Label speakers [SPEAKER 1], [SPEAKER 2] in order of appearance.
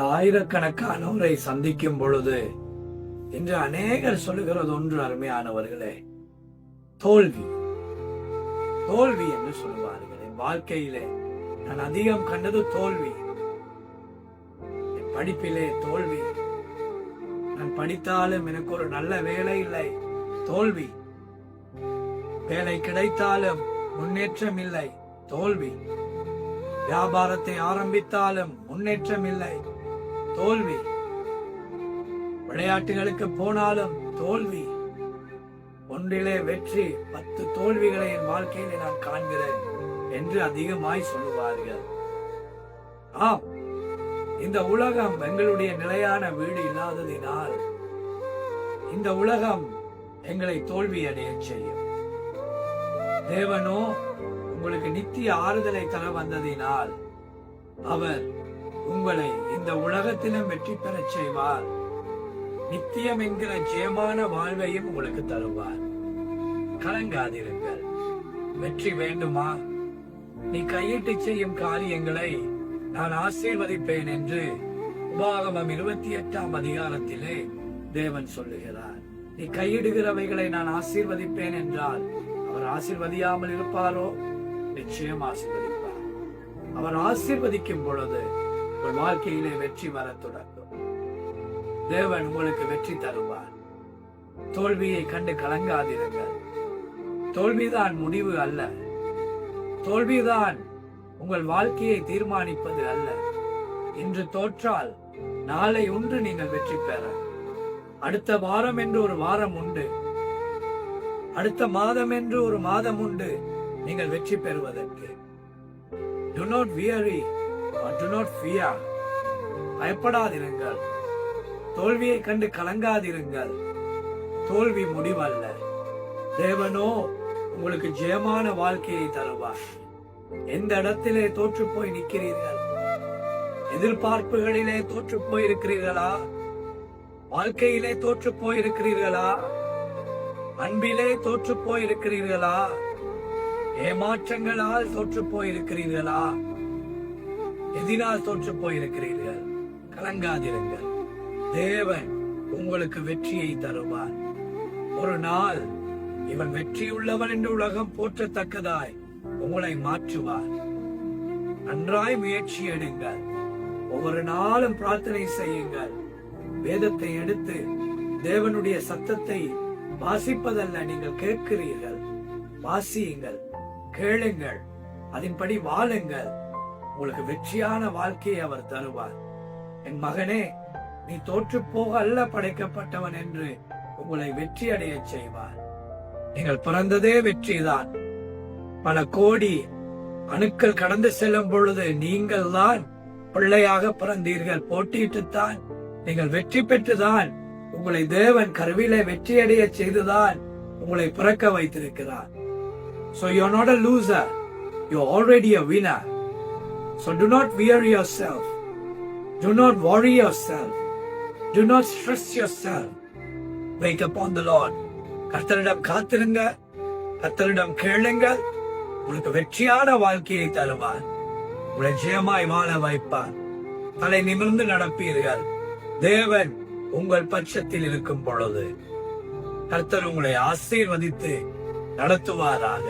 [SPEAKER 1] நீங்கள் ஆயிரக்கணக்கானோரை சந்திக்கும் பொழுது இன்று அநேகர் சொல்லுகிறது ஒன்று அருமையானவர்களே தோல்வி. தோல்வி என்று சொல்லுவார்கள். என் வாழ்க்கையிலே நான் அதிகம் கண்டது தோல்வி. என் படிப்பிலே தோல்வி. நான் படித்தாலும் எனக்கு ஒரு நல்ல வேலை இல்லை தோல்வி. வேலை கிடைத்தாலும் முன்னேற்றம் இல்லை தோல்வி. வியாபாரத்தை ஆரம்பித்தாலும் முன்னேற்றம் இல்லை தோல்வி. விளையாட்டுகளுக்கு போனாலும் தோல்வி. ஒன்றிலே வெற்றி பத்து தோல்விகளை என் வாழ்க்கையில் நான் காண்கிறேன் என்று அதிகமாய் சொல்லுவார்கள். ஆம் இந்த உலகம் எங்களுடைய நிலையான வீடு இல்லாததினால் இந்த உலகம் எங்களை தோல்வி அடைய செய்யும். தேவனோ உங்களுக்கு நித்திய ஆறுதலை தர வந்ததினால் அவர் உங்களை இந்த உலகத்திலும் வெற்றி பெறச் செய்வார். நித்தியம் என்கிற ஜெயமான வாழ்வையும் உங்களுக்கு தருவார். கலங்காதிருங்கள். வெற்றி வேண்டுமா? நீ கையிட்டு செய்யும் காரியங்களை நான் ஆசீர்வதிப்பேன் என்று உபாகமம் இருபத்தி எட்டாம் அதிகாரத்திலே தேவன் சொல்லுகிறார். நீ கையிடுகிறவைகளை நான் ஆசீர்வதிப்பேன் என்றால் அவர் ஆசீர்வதியாமல் இருப்பாரோ? நிச்சயம் ஆசீர்வதிப்பார். அவர் ஆசீர்வதிக்கும் பொழுது உங்கள் வாழ்க்கையிலே வெற்றி வரத் தொடங்கும். தேவன் உங்களுக்கு வெற்றி தருவார். தோல்வியை கண்டு கலங்காதிருங்கள். தோல்விதான் முடிவு அல்ல. தோல்விதான் உங்கள் வாழ்க்கையை தீர்மானிப்பது அல்ல. இன்று தோற்றால் நாளை ஒன்று நீங்கள் வெற்றி பெற. அடுத்த வாரம் என்று ஒரு வாரம் உண்டு. அடுத்த மாதம் என்று ஒரு மாதம் உண்டு நீங்கள் வெற்றி பெறுவதற்கு. Do not worry do not fear பயப்படாதிருங்கள். தோல்வியை கண்டு கலங்காதிருங்கள். தோல்வி முடிவல்ல. தேவனோ உங்களுக்கு ஜெயமான வாழ்க்கையை தருவார். எந்த இடத்திலே தோற்று போய் நிற்கிறீர்கள்? எதிர்பார்ப்புகளிலே தோற்று போய் இருக்கிறீர்களா? வாழ்க்கையிலே தோற்று போய் இருக்கிறீர்களா? அன்பிலே தோற்று போய் இருக்கிறீர்களா? ஏமாற்றங்களால் தோற்று போய் இருக்கிறீர்களா? எதினால் தோற்று போயிருக்கிறீர்கள். கலங்காதிருங்கள். தேவன் உங்களுக்கு வெற்றியை தருவார். ஒரு நாள் இவன் வெற்றியுள்ளவன் என்று உலகம் போற்றத்தக்கதாய் உங்களை மாற்றுவார். நன்றாய் முயற்சி எடுங்கள். ஒவ்வொரு நாளும் பிரார்த்தனை செய்யுங்கள். வேதத்தை எடுத்து தேவனுடைய சத்தத்தை வாசிப்பதல்ல நீங்கள் கேட்கிறீர்கள். வாசியுங்கள் கேளுங்கள் அதன்படி வாழுங்கள். உங்களுக்கு வெற்றியான வாழ்க்கையை அவர் தருவார். என் மகனே நீ தோற்று போக அல்ல படைக்கப்பட்டவன் என்று உங்களை வெற்றி அடைய செய்வார். நீங்கள் பிறந்ததே வெற்றிதான். பல கோடி அணுக்கள் கடந்து செல்லும் பொழுது நீங்கள் தான் பிள்ளையாக பிறந்தீர்கள். போட்டியிட்டுத்தான் நீங்கள் வெற்றி பெற்றுதான் உங்களை தேவன் கருவிலே வெற்றி அடைய செய்துதான் உங்களை பிறக்க வைத்திருக்கிறார். So you're not a loser. You're already a winner. So do not weary yourself. Do not worry yourself. Do not stress yourself. Wait upon the Lord. கர்த்தரிடம் காத்திருங்க கர்த்தரிடம் கேளுங்கள் உங்களுக்கு வெற்றியான வாழ்க்கையை தருவார் உங்களை ஜெயமாய் வாழ வைப்பார் தலை நிமிர்ந்து நடப்பீர்கள் தேவன் உங்கள் பட்சத்தில் இருக்கும் பொழுது கர்த்தர் உங்களை ஆசீர்வதித்து நடத்துவாராக